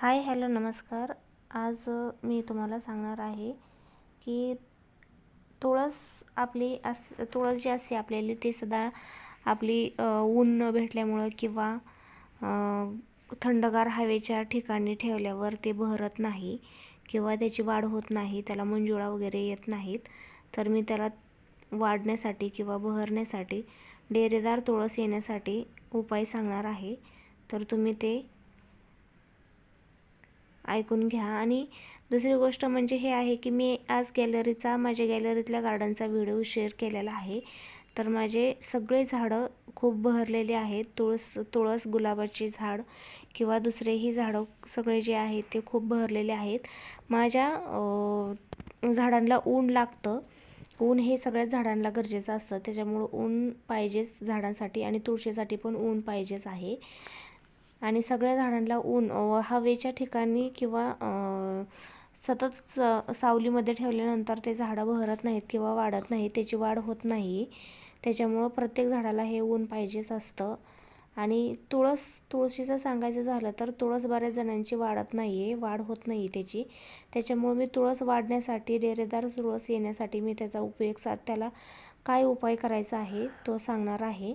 Hi hello नमस्कार. आज मी तुम्हाला सांगणार आहे की तुळस आपली अस तुळस जी असते आपल्याली ते सदा आपली ऊन न भेटल्यामुळं किंवा थंडगार हवेच्या ठिकाणी ठेवल्यावर ते बहरत नाही किंवा त्याची वाढ होत नाही त्याला मंजुळा वगैरे येत नाहीत. तर मी त्याला वाढण्यासाठी किंवा बहरण्यासाठी डेरेदार तुळस येण्यासाठी उपाय सांगणार आहे. तर तुम्ही ते ऐकून घ्या. आणि दुसरी गोष्ट म्हणजे हे आहे की मी आज गॅलरीचा माझ्या गॅलरीतल्या गार्डनचा व्हिडिओ शेअर केलेला आहे. तर माझे सगळे झाडं खूप बहरलेले आहेत. तुळस तुळस गुलाबाची झाड किंवा दुसरेही झाडं सगळे जे आहेत ते खूप बहरलेले आहेत. माझ्या झाडांना ऊन लागतं. ऊन हे सगळ्याच झाडांना गरजेचं असतं. त्याच्यामुळं ऊन पाहिजेच झाडांसाठी आणि तुळशीसाठी पण ऊन पाहिजेच आहे. आणि सगळ्या झाडांना ऊन व हवेच्या ठिकाणी किंवा सतत स सावलीमध्ये ठेवल्यानंतर ते झाडं बहरत नाहीत किंवा वाढत नाहीत त्याची वाढ होत नाही. त्याच्यामुळं प्रत्येक झाडाला हे ऊन पाहिजेच असतं. आणि तुळस तुळशीचं सांगायचं झालं तर तुळस बऱ्याच जणांची वाढत नाही आहे वाढ होत नाही त्याची. त्याच्यामुळं मी तुळस वाढण्यासाठी डेरेदार तुळस येण्यासाठी मी त्याचा उपयोग सा त्याला काय उपाय करायचा आहे तो सांगणार आहे.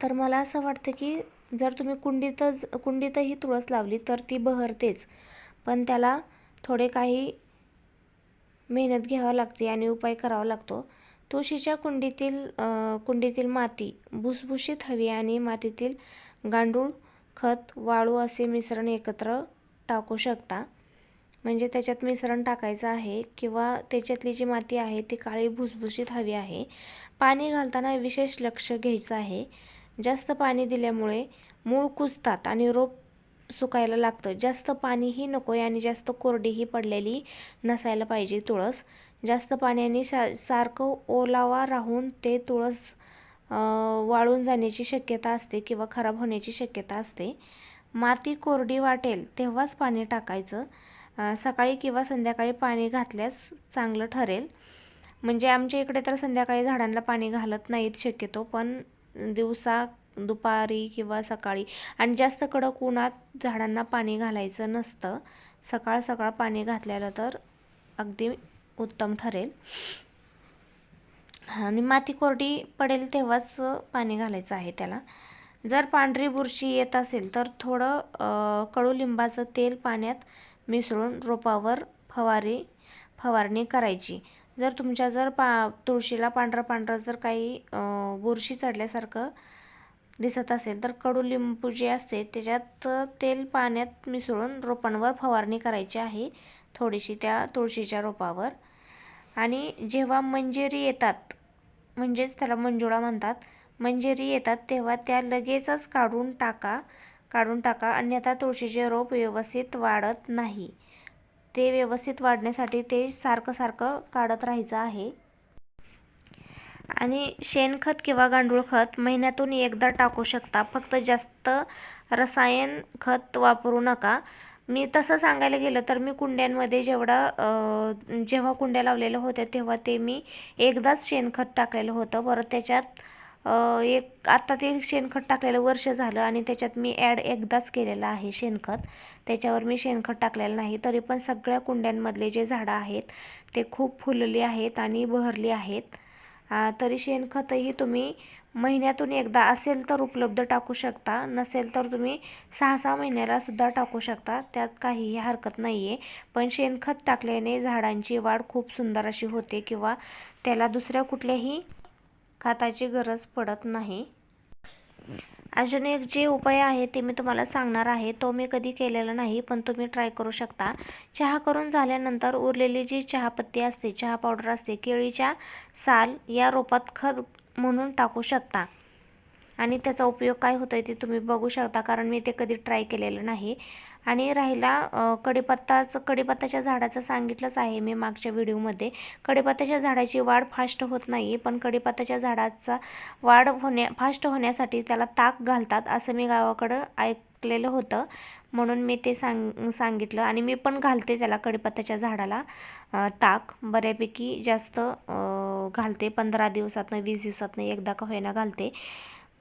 तर मला असं वाटतं की जर तुम्ही कुंडीतच कुंडीतही तुळस लावली तर ती बहरतेच. पण त्याला थोडे काही मेहनत घ्यावं लागते आणि उपाय करावा लागतो. तुळशीच्या कुंडीतील कुंडीतील माती भुसभुशीत हवी आणि मातीतील गांडूळ खत वाळू असे मिश्रण एकत्र टाकू शकता. म्हणजे त्याच्यात मिश्रण टाकायचं आहे किंवा त्याच्यातली जी माती आहे ती काळी भुसभुशीत हवी आहे. पाणी घालताना विशेष लक्ष घ्यायचं आहे. जास्त पाणी दिल्यामुळे मूळ कुजतात आणि रोप सुकायला लागतं. जास्त पाणीही नको आहे आणि जास्त कोरडीही पडलेली नसायला पाहिजे तुळस. जास्त पाण्याने सा सारखं ओलावा राहून ते तुळस वाळून जाण्याची शक्यता असते किंवा खराब होण्याची शक्यता असते. माती कोरडी वाटेल तेव्हाच पाणी टाकायचं. सकाळी किंवा संध्याकाळी पाणी घातल्यास चांगलं ठरेल. म्हणजे आमच्या इकडे तर संध्याकाळी झाडांना पाणी घालत नाहीत शक्यतो पण दिवसा दुपारी किंवा सकाळी. आणि जास्त कडक उन्हात झाडांना पाणी घालायचं नसतं. सकाळ सकाळ पाणी घातलेलं तर अगदी उत्तम ठरेल. आणि माती कोरडी पडेल तेव्हाच पाणी घालायचं आहे त्याला. जर पांढरी बुरशी येत असेल तर थोडं कडुलिंबाचं तेल पाण्यात मिसळून रोपावर फवारी फवारणी करायची. जर तुमच्या जर पा तुळशीला पांढरा पांढरा जर काही बुरशी चढल्यासारखं दिसत असेल तर कडुलिंबू जे असते त्याच्यात तेल पाण्यात मिसळून रोपांवर फवारणी करायची आहे थोडीशी त्या तुळशीच्या रोपावर. आणि जेव्हा मंजेरी येतात म्हणजेच त्याला मंजुळा म्हणतात मंजेरी येतात तेव्हा त्या लगेचच काढून टाका काढून टाका अन्यथा तुळशीचे रोप व्यवस्थित वाढत नाही. ते व्यवस्थित वाढण्यासाठी ते सारखं सारखं काढत राहायचं आहे. आणि शेणखत किंवा गांडूळ खत महिन्यातून एकदा टाकू शकता. फक्त जास्त रसायन खत वापरू नका. मी तसं सांगायला गेलं तर मी कुंड्यांमध्ये जेवढा जेव्हा कुंड्या लावलेल्या होत्या तेव्हा ते मी एकदाच शेणखत टाकलेलं होतं. परत त्याच्यात एक आत्ता ते शेणखत टाकलेलं वर्ष झालं आणि त्याच्यात मी ॲड एकदाच केलेलं आहे शेणखत. त्याच्यावर मी शेणखत टाकलेलं नाही तरी पण सगळ्या कुंड्यांमधले जे झाडं आहेत ते खूप फुलली आहेत आणि बहरली आहेत. तरी शेणखतही तुम्ही महिन्यातून एकदा असेल तर उपलब्ध टाकू शकता नसेल तर तुम्ही सहा सहा महिन्याला सुद्धा टाकू शकता त्यात काहीही हरकत नाही आहे पण शेणखत टाकल्याने झाडांची वाढ खूप सुंदर अशी होते किंवा त्याला दुसऱ्या कुठल्याही खताची गरज पडत नाही. अजून एक जे उपाय आहे ते मी तुम्हाला सांगणार आहे. तो मी कधी केलेला नाही पण तुम्ही ट्राय करू शकता. चहा करून झाल्यानंतर उरलेली जी चहापत्ती असते चहा पावडर असते केळीच्या साल या रोपात खत म्हणून टाकू शकता. आणि त्याचा उपयोग काय होतो आहे ते तुम्ही बघू शकता कारण मी ते कधी ट्राय केलेलं नाही. आणि राहिला कढीपत्ताचं कडीपत्ताचं कडीपत्ताच्या झाडाचं सांगितलंच आहे मी मागच्या व्हिडिओमध्ये. कडीपत्ताच्या झाडाची वाढ फास्ट होत नाही पण कडीपत्ताच्या झाडाचा वाढ होण्या फास्ट होण्यासाठी त्याला ताक घालतात असं मी गावाकडं ऐकलेलं होतं. म्हणून मी ते सांग सांगितलं आणि मी पण घालते त्याला कडीपत्ताच्या झाडाला ताक. बऱ्यापैकी जास्त घालते पंधरा दिवसातनं वीस दिवसातनं एकदा का होईना घालते.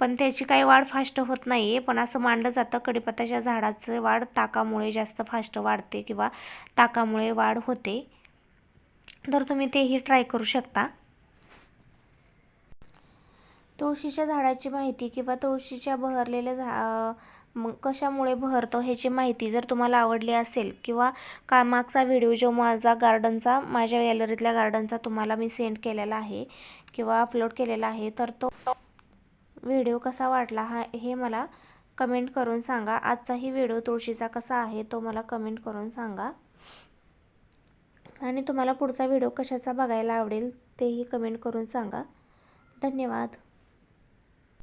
पण त्याची काही वाढ फास्ट होत नाही आहे पण असं मांडलं जातं कडीपत्ताच्या झाडाचं वाढ ताकामुळे जास्त फास्ट वाढते किंवा ताकामुळे वाढ होते. तर तुम्ही तेही ट्राय करू शकता. तुळशीच्या झाडाची माहिती किंवा तुळशीच्या बहरलेल्या झा मग कशामुळे बहरतो ह्याची माहिती जर तुम्हाला आवडली असेल किंवा का मागचा व्हिडिओ जो माझा गार्डनचा माझ्या गॅलरीतल्या गार्डनचा तुम्हाला मी सेंड केलेला आहे किंवा अपलोड केलेला आहे तर तो व्हिडिओ कसा वाटला हा हे मला कमेंट करून सांगा. आजचाही व्हिडिओ तुळशीचा कसा आहे तो मला कमेंट करून सांगा. आणि तुम्हाला पुढचा व्हिडिओ कशाचा बघायला आवडेल तेही कमेंट करून सांगा. धन्यवाद.